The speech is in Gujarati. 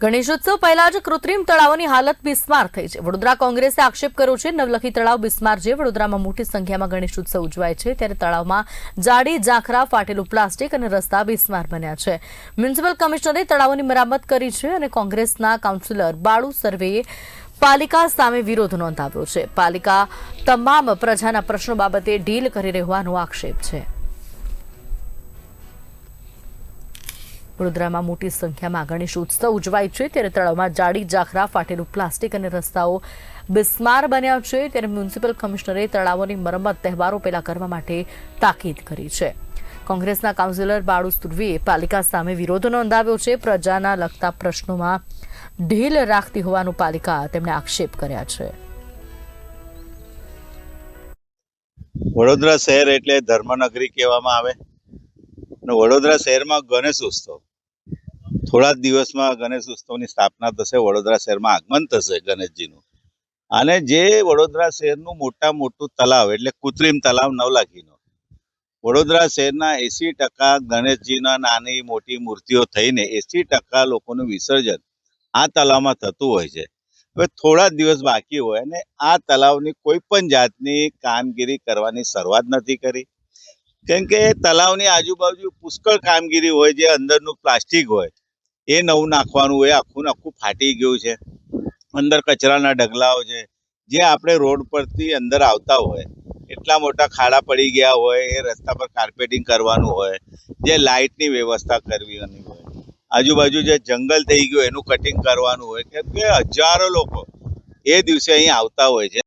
ગણેશોત્સવ પહેલા જ કૃત્રિમ તળાવોની હાલત બિસ્માર થઈ છે. વડોદરા કોંગ્રેસે આક્ષેપ કર્યો છે, નવલખી તળાવ બિસ્માર છે. વડોદરામાં મોટી સંખ્યામાં ગણેશોત્સવ ઉજવાય છે. ત્યારે તળાવમાં જાડી, ઝાંખરા, ફાટેલું પ્લાસ્ટિક અને રસ્તા બિસ્માર બન્યા છે. મ્યુનિસિપલ કમિશનરે તળાવોની મરામત કરી છે અને કોંગ્રેસના કાઉન્સિલર બાળુ સર્વેએ પાલિકા સામે વિરોધ નોંધાવ્યો છે. પાલિકા તમામ પ્રજાના પ્રશ્નો બાબતે ડીલ કરી રહેવાનો આક્ષેપ છે. વડોદરામાં મોટી સંખ્યામાં ગણેશ ઉત્સવ ઉજવાય છે. ત્યારે તળાવમાં જાડી જાખરા ફાટેલું પ્લાસ્ટિક અને રસ્તાઓ બિસ્માર બન્યા છે. ત્યારે મ્યુનિસિપલ કમિશનરે તળાવોની મરમત તહેવારો પહેલા કરવા માટે તાકીદ કરી છે. કોંગ્રેસના કાઉન્સિલર બાળુ સુરવીએ પાલિકા સામે વિરોધ નોંધાવ્યો છે. પ્રજાના લગતા પ્રશ્નોમાં ઢીલ રાખતી હોવાનું પાલિકા તેમણે આક્ષેપ કર્યા છે. વડોદરા શહેર એટલે ધર્મનગરી કહેવામાં આવે. અને વડોદરા શહેરમાં ગણેશ ઉત્સવ. થોડા જ દિવસમાં ગણેશ ઉત્સવની સ્થાપના થશે, વડોદરા શહેરમાં આગમન થશે ગણેશજીનું. અને જે વડોદરા શહેરનું મોટા મોટું તલાવ એટલે કૃત્રિમ તલાવ નવલાખીનો. વડોદરા શહેરના એસી ટકા ગણેશજીના નાની મોટી મૂર્તિઓ થઈને એસી ટકા લોકોનું વિસર્જન આ તલાવમાં થતું હોય છે. હવે થોડા દિવસ બાકી હોય અને આ તલાવની કોઈ પણ જાતની કામગીરી કરવાની શરૂઆત નથી કરી. કેમ કે તલાવની આજુબાજુ પુષ્કળ કામગીરી હોય, જે અંદરનું પ્લાસ્ટિક હોય એ નવું નાખવાનું હોય આખું આખું ફાટી ગયું છે. અંદર કચરાના ઢગલાઓ છે. જે આપણે રોડ પરથી અંદર આવતા હોય, એટલા મોટા ખાડા પડી ગયા હોય, એ રસ્તા પર કાર્પેટિંગ કરવાનું હોય, જે લાઇટની વ્યવસ્થા કરવાની હોય. આજુબાજુ જે જંગલ થઈ ગયું, એનું કટિંગ કરવાનું હોય, કેમ કે હજારો લોકો એ દિવસે અહીં આવતા હોય છે.